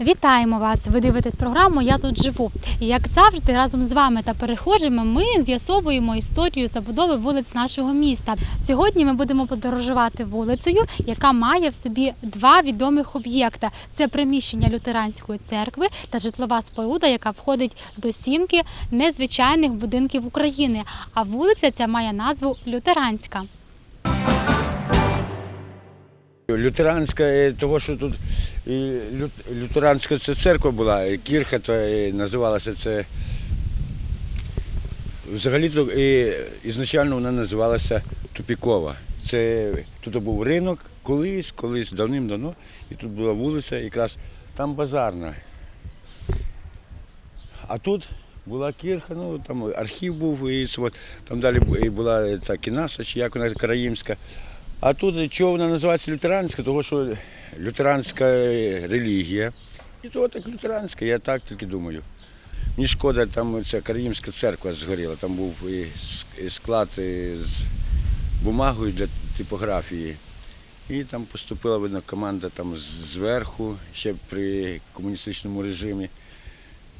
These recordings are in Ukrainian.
Вітаємо вас! Ви дивитесь програму Я тут живу. І як завжди, разом з вами та перехожими ми з'ясовуємо історію забудови вулиць нашого міста. Сьогодні ми будемо подорожувати вулицею, яка має в собі два відомих об'єкта: це приміщення лютеранської церкви та житлова споруда, яка входить до сімки незвичайних будинків України. А вулиця ця має назву Лютеранська. Лютеранська, е, того, що тут лютеранська це церква була, кірха, то е, називалася це. Взагалі-то і, ізначально вона називалася Тупікова. Це тут був ринок колись, колись давним-давно, і тут була вулиця, якраз там базарна. А тут була кірха, ну там архів був, і от, там далі була та кінаса, чи як вона країмська. А тут чого вона називається лютеранська, тому що лютеранська релігія. І то так лютеранська, я так тільки думаю. Мені шкода, там ця Караїмська церква згоріла, там був і склад з бумагою для типографії. І там поступила видно, команда там зверху, ще при комуністичному режимі.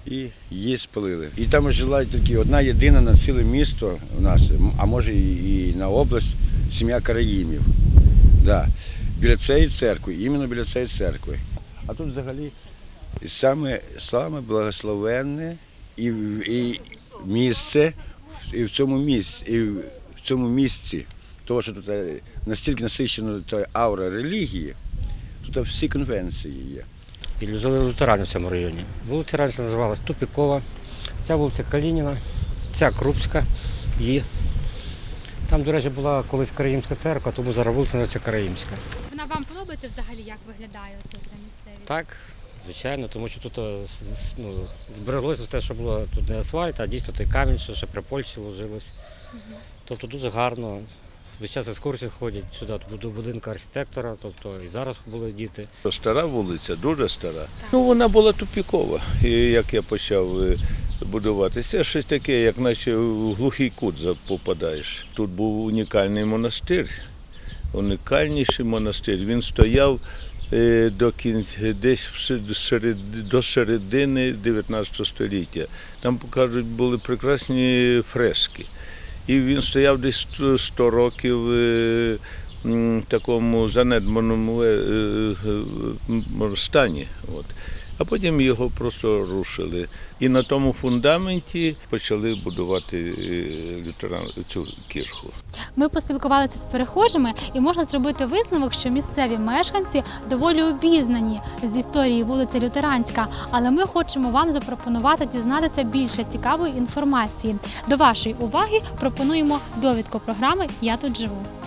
І її спалили. І там жила тільки одна єдина на ціле місто у нас, а може і на область, сім'я Караїмів. Да. Біля цієї церкви, іменно біля цієї церкви. А тут взагалі саме, саме благословенне і, і місце, і в цьому місці, і в цьому місці, тому що тут е, настільки насичена та аура релігії, тут всі конвенції є. І жили лютерани в цьому районі. Вулиця раніше називалась Тупікова, ця вулиця Калініна, ця Крупська і там, до речі, була колись Караїмська церква, тому зараз вулиця називається Караїмська. Вона вам подобається взагалі, як виглядає це все місцевість? Так, звичайно, тому що тут е, ну, збереглося те, що було тут не асфальт, а дійсно той камінь, що ще при Польщі ложилось. Тобто дуже гарно. Весь час екскурсії ходять сюди до будинку архітектора, тобто і зараз були діти. Стара вулиця, дуже стара. Ну, вона була тупікова. І як я почав будуватися, щось таке, як наче в глухий кут попадаєш. Тут був унікальний монастир, унікальніший монастир. Він стояв е, до кінця, десь до середини 19 століття. Там, кажуть, були прекрасні фрески. І він стояв десь 100 100 років е, такому занедбаному е, стані. От. А потім його просто рушили. І на тому фундаменті почали будувати е, лютеран цю кірху. Ми поспілкувалися з перехожими, і можна зробити висновок, що місцеві мешканці доволі обізнані з історії вулиці Лютеранська, але ми хочемо вам запропонувати дізнатися більше цікавої інформації. До вашої уваги пропонуємо довідку програми Я тут живу.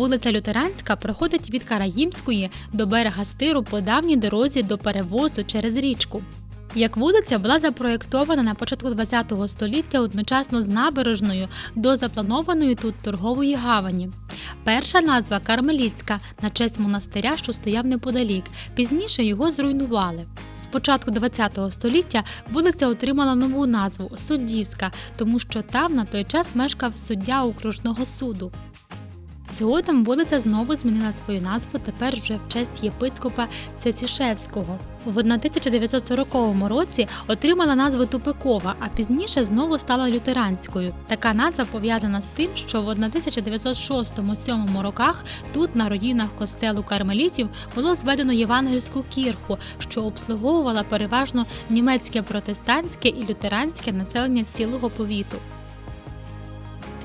Вулиця Лютеранська проходить від Караїмської до берега стиру по давній дорозі до перевозу через річку. Як вулиця була запроєктована на початку ХХ століття одночасно з набережною до запланованої тут торгової гавані. Перша назва Кармеліцька на честь монастиря, що стояв неподалік. Пізніше його зруйнували. З початку ХХ століття вулиця отримала нову назву Суддівська, тому що там на той час мешкав суддя окружного суду. Згодом вулиця знову змінила свою назву тепер вже в честь єпископа Цецішевського. В 1940 році отримала назву Тупикова, а пізніше знову стала лютеранською. Така назва пов'язана з тим, що в 1906-7 роках тут, на руїнах костелу кармелітів, було зведено євангельську кірху, що обслуговувала переважно німецьке протестантське і лютеранське населення цілого повіту.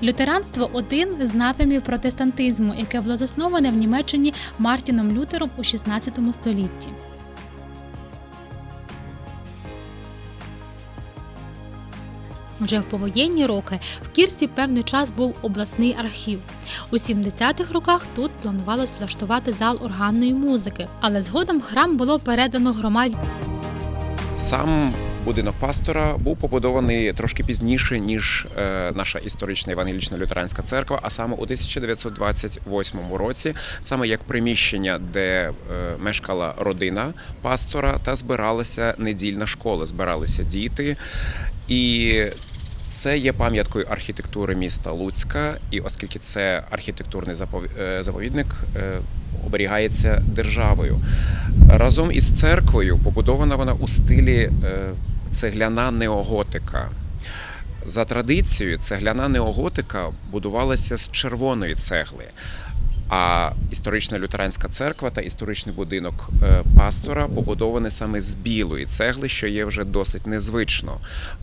Лютеранство один з напрямів протестантизму, яке було засноване в Німеччині Мартіном Лютером у 16 столітті. Вже в повоєнні роки в Кірсі певний час був обласний архів. У 70-х роках тут планувалось влаштувати зал органної музики, але згодом храм було передано громаді. Сам будинок пастора був побудований трошки пізніше, ніж е, наша історична евангелічна лютеранська церква, а саме у 1928 році, саме як приміщення, де е, мешкала родина пастора, та збиралася недільна школа, збиралися діти. І Це є пам'яткою архітектури міста Луцька, і оскільки це архітектурний е, заповідник, оберігається державою. Разом із церквою побудована вона у стилі цегляна неоготика. За традицією, цегляна неоготика будувалася з червоної цегли. А історична лютеранська церква та історичний будинок е, пастора побудовані саме з білої цегли, що є вже досить незвично.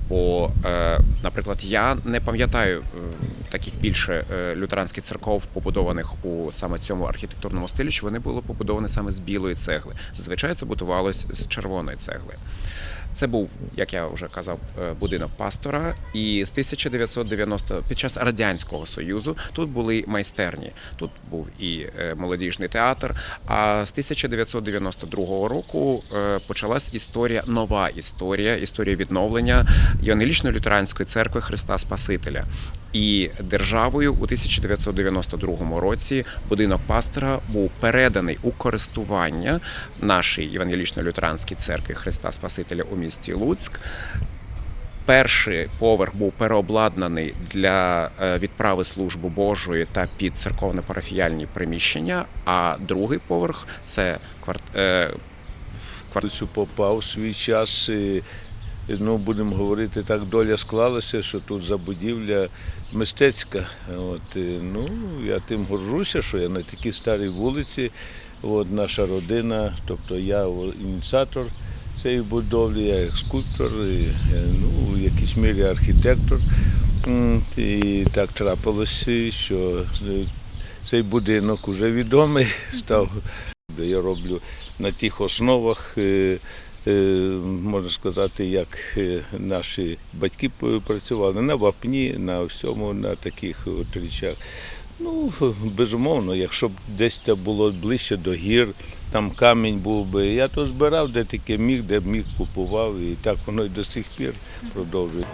Бо, е, наприклад, я не пам'ятаю е, таких більше лютеранських церков, побудованих у саме цьому архітектурному стилі, що вони були побудовані саме з білої цегли. Зазвичай це будувалось з червоної цегли. Це був, як я вже казав, будинок пастора. І з 1990 під час радянського союзу тут були майстерні. Тут був і е, молодіжний театр. А з 1992 року е, почалась історія, нова історія, історія відновлення Євангелічно-лютеранської церкви Христа Спасителя. І державою у 1992 році будинок пастора був переданий у користування нашій Євангелічно-лютеранській церкві Христа Спасителя у місті Луцьк. Перший поверх був переобладнаний для е, відправи служби Божої та під церковно-парафіяльні приміщення. А другий поверх це кварт... е, Цю попав свій час. і, Ну, будемо говорити так, доля склалася, що тут забудівля мистецька. От, ну, я тим горжуся, що я на такій старій вулиці. От, наша родина, тобто я ініціатор цієї будовлі, я як скульптор, і, е, ну, якійсь мірі архітектор. І так трапилося, що е, цей будинок вже відомий став. Я роблю на тих основах, е, можна сказати, як е, наші батьки працювали на вапні, на всьому, на таких от речах. Ну, безумовно, якщо б десь це було ближче до гір, там камінь був би. Я то збирав, де таке міг, де міг купував, і так воно і до сих пір продовжує.